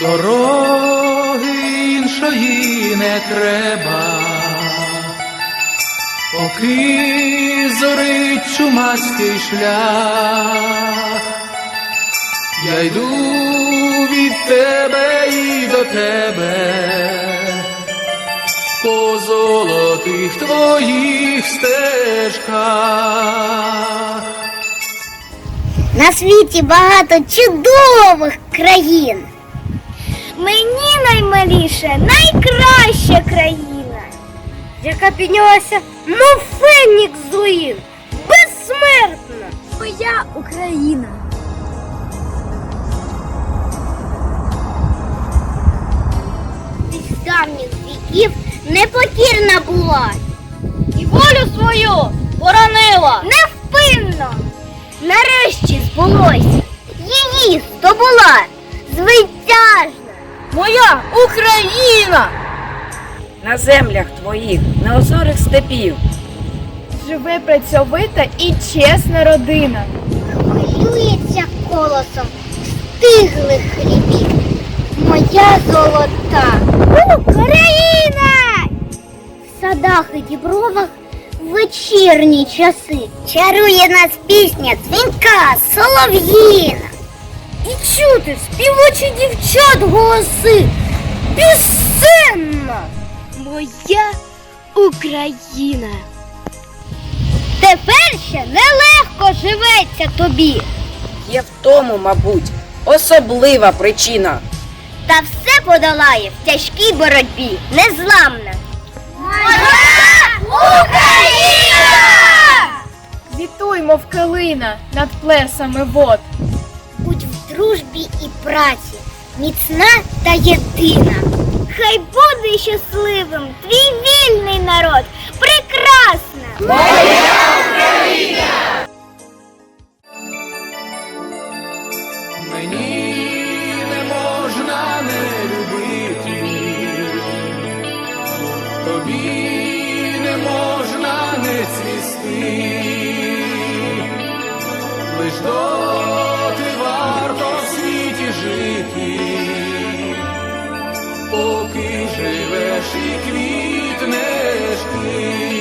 Дороги іншої не треба, поки зорить чумацький шлях, я йду від тебе і до тебе, по золотих твоїх стежках. На світі багато чудових країн. Мені наймиліше найкраща країна, яка піднялася, мов фенікс з руїн, безсмертна. Моя Україна. З давніх віків непокірна була. І волю свою боронила. Невпинно. Україна! На землях твоїх, на озорих степів. Живе працьовита і чесна родина. Хвилюється колосом стиглих хлібів. Моя золота Україна! В садах і дібровах вечірні часи. Чарує нас пісня дзвінка, солов'їна. І чути співочі дівчат голоси. Пісенна! Моя Україна. Тепер ще нелегко живеться тобі. Є в тому, мабуть, особлива причина. Та все подолає в тяжкій боротьбі незламна. Моя Україна! Вітуймо в калина над плесами вод. Будь в дружбі і праці, міцна та єдина. Хай буде щасливим твій вільний народ, прекрасна! Мені не можна не любити, тобі не можна не цвісти, лиш доти і квітнеш ти.